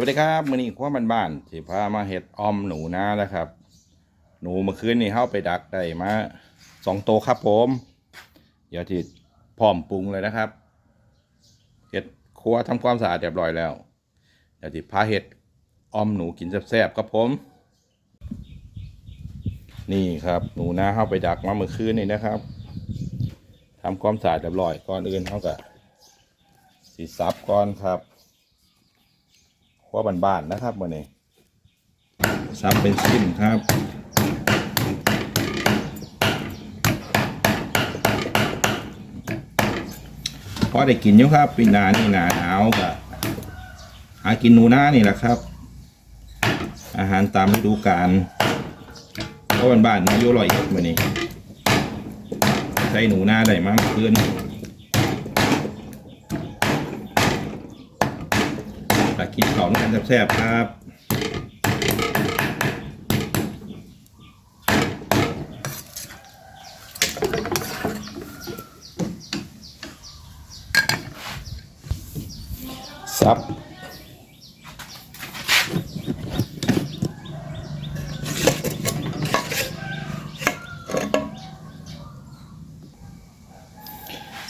วัสดีครับมื้อนี้ขั้วบ้านๆสิพามาเฮ็ดออมหนูนานะครับ หนูเมื่อคืนนี้เฮาไปดักได้มาสองโตวครับผม เดี๋ยวที่พร้อมปรุงเลยนะครับเฮ็ดครัวทำความสะอาดเรียบร้อยแล้ว เดี๋ยวที่พาเฮ็ดออมหนูกินแซ่บๆครับผม นี่ครับหนูนาเฮาไปดักมาเมื่อคืนนี้นะครับทำความสะอาดเรียบร้อยก่อนอื่นเฮาก็สิซับก่อนครับ ครัวบานๆนะครับมื่อนี้ซับเป็นชิ้นครับพอได้กินอยู่ครับปีนานี่หนาหนาวก็หากินหนูหน้านี่แหละครับ อาหารตามฤดูกาลเพราะบ้านๆมาอยู่อร่อยเอ็ดมื่อนี้ใช้หนูหน้าได้มากขึ้น อยานของกันแซ่บๆครับซับ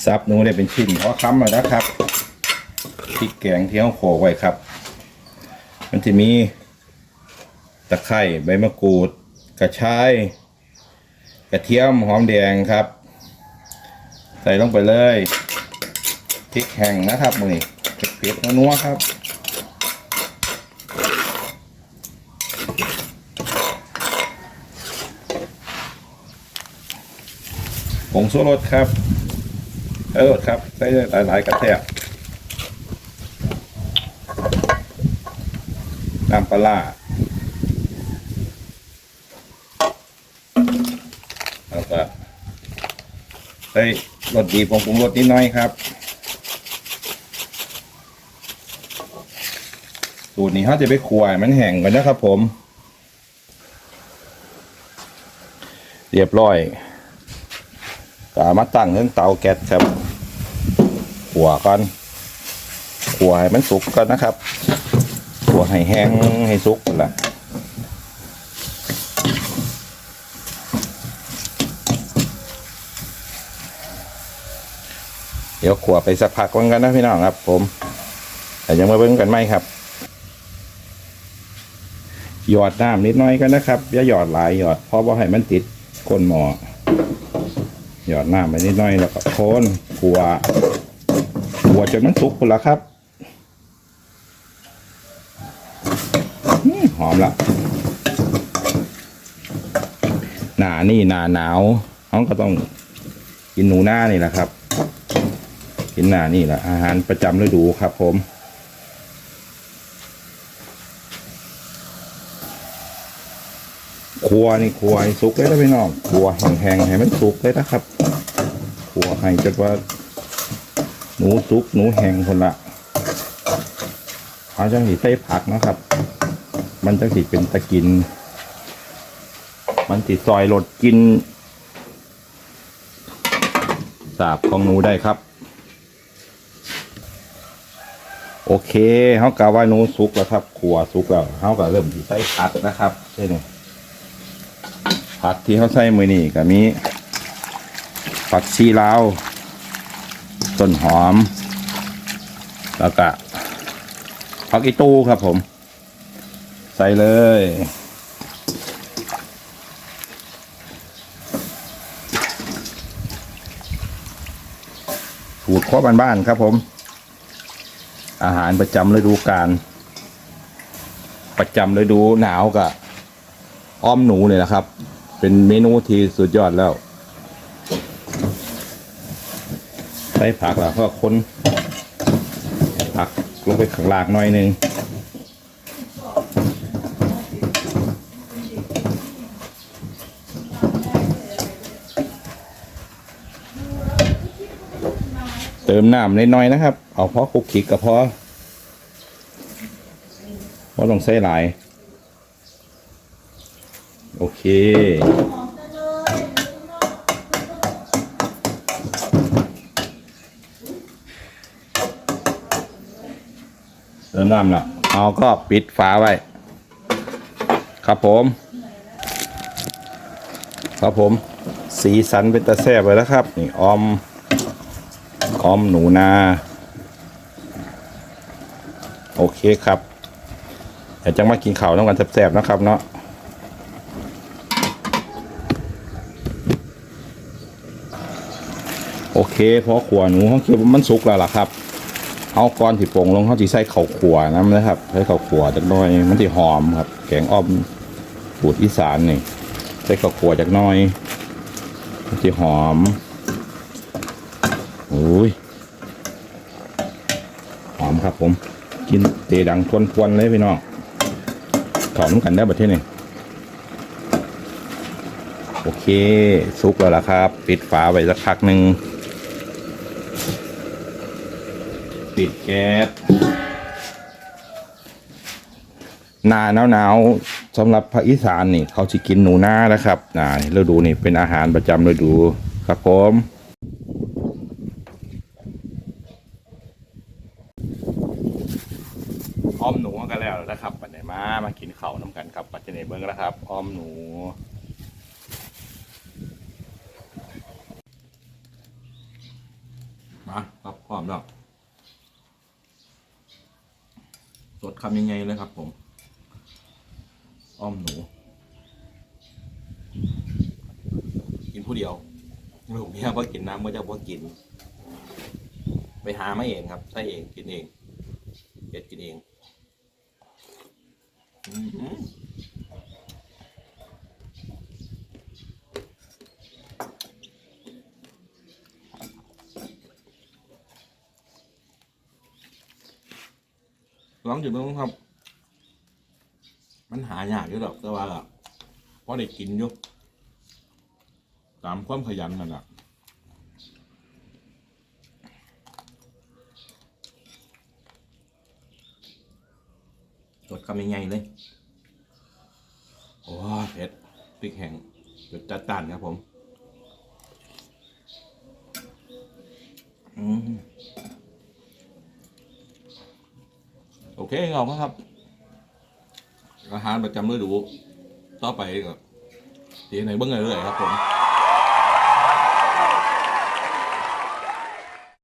ซับหนูได้เป็นชิ้นพอค้ำแล้วนะครับพริกแกงที่เขาโขกไว้ครับ มันจะมีตะไคร้ใบมะกรูด กระชาย กระเทียมหอมแดงครับ ใส่ลงไปเลยพริกแห้งนะครับมือนี้เผ็ดๆนัวๆครับผงชูรสครับเออครับใส่หลายๆกระแทก น้ำปลาแล้วก็ใส่รสดีผงปรุงรสนิดหน้อยครับสูตรนี้เขาจะไปคั่วให้มันแห้งก่อนนะครับผม เรียบร้อยก็เอามาตั้งเรื่องเตาแก๊สครับ ขัวก่อนขัวให้มันสุกก่อนนะครับ วให้แห้งให้สุกละเดี๋ยวขัวไปสักพักก่อนกันนะพี่น้องครับ ผมแต่ยังมาเบิ่งกันไหมครับ หยอดน้ำนิดหน้อยกันนะครับอย่าหยอดหลายหยอดเพราะว่าให้มันติดก้นหม้อหยอดน้ำไปนิดหน้อยแล้วก็คนขัวขัวจนมันสุกหมดแล้วครับ อืม หอมละหนานี่หนาหนาวเขาก็ต้องกินหนูหน้านี่แหละครับ กินหนานี่แหละอาหารประจำฤดูครับ ผมครัวนี่ครัวให้สุกเลยนะพี่น้องครัวแห้งๆให้มันสุกเลยนะครับครัวให้จนว่า หนูสุกหนูแห้งคนละเอาจังสีใส่ผักนะครับ มันจังสีเป็นตะกิน มันติดซอยรสกิน สาบของหนูได้ครับ โอเคเขากะว่าหนูสุกแล้วครับขัวสุกแล้วเขาก็เริ่มที่ใส่ผักนะครับใช่ไหมผักที่เขาใส่มือนี่ก็มีผักชีลาวต้นหอม แล้วก็ผักอีตูครับผม ใส่เลย สูตรข้อบ้านๆครับผม อาหารประจำฤดูกาลประจำฤดูหนาวกับอ้อมหนูเนี่ยนะครับ เป็นเมนูที่สุดยอดแล้วใส่ผักแล้วก็คนผักลงไปข้างล่างหน่อยนึง เติมน้ำน้อยๆนะครับ เอาพอคุกคิกกับพอพอต้องใส่หลาย โอเคเติมน้ำละเอาเอก็ปิดฝาไว้ ครับผม ครับผม สีสันเป็นตะแซ่บเลยแล้วครับ นี่ออม ออมหนูนา โอเคครับเดี๋ยวจะมากินข้าวน้ำกันแซ่บๆนะครับเนาะโอเคพอขวหนูเขาคิดว่ามันสุกแล้วล่ะครับ เอาก้อนที่โป่งลงเขาที่ใส่ข้าขัวน้ำนะครับใส่ข้าขัวจักน้อย มันที่หอมครับ แกงอ้อมบูดอีสานนี่ใส่ข้าขัวจักน้อยมันที่หอม โอ้ยหอมครับผม กินเตดังทวนทวนๆเลยพี่น้องถอน้ำกันได้ประเทศนี่โอเคสุกแล้วล่ะครับ ปิดฝาไว้สักพักหนึ่งปิดแก๊สหนาหนาวหนาวสำหรับภาคอีสานนี่ เขาจะกินหนูนานะครับ อ่าฤดูนี่เป็นอาหารประจำฤดูครับผม อ้อมหนูกันแล้วนะครับปัจจัยมามากินเขาน้ำกันครับปัจจัยเบิ้งแล้วครับอ้อมหนูมาครับพร้อมแล้วสดคำยังไงเลยครับ ผมอ้อมหนู กินผู้เดียวลูกเมียพอกินน้ำก็จะพอกิน ไปหามาเองครับใส่เองกินเองเก็ดกินเอง อื้อหือลองจิบดูครับ มันหายากอยู่ดอกแต่ว่าล่ะพอได้กินอยู่ตามความขยันนั่นแหละ กดคำยังไงเลย โอ้เผ็ดพริกแห้งเผ็ดจัดจ้านครับผมอืมโอเคเอาครับ อาหารประจำฤดู ต่อไปก็ทีไหนเบิ้งเลยๆครับผม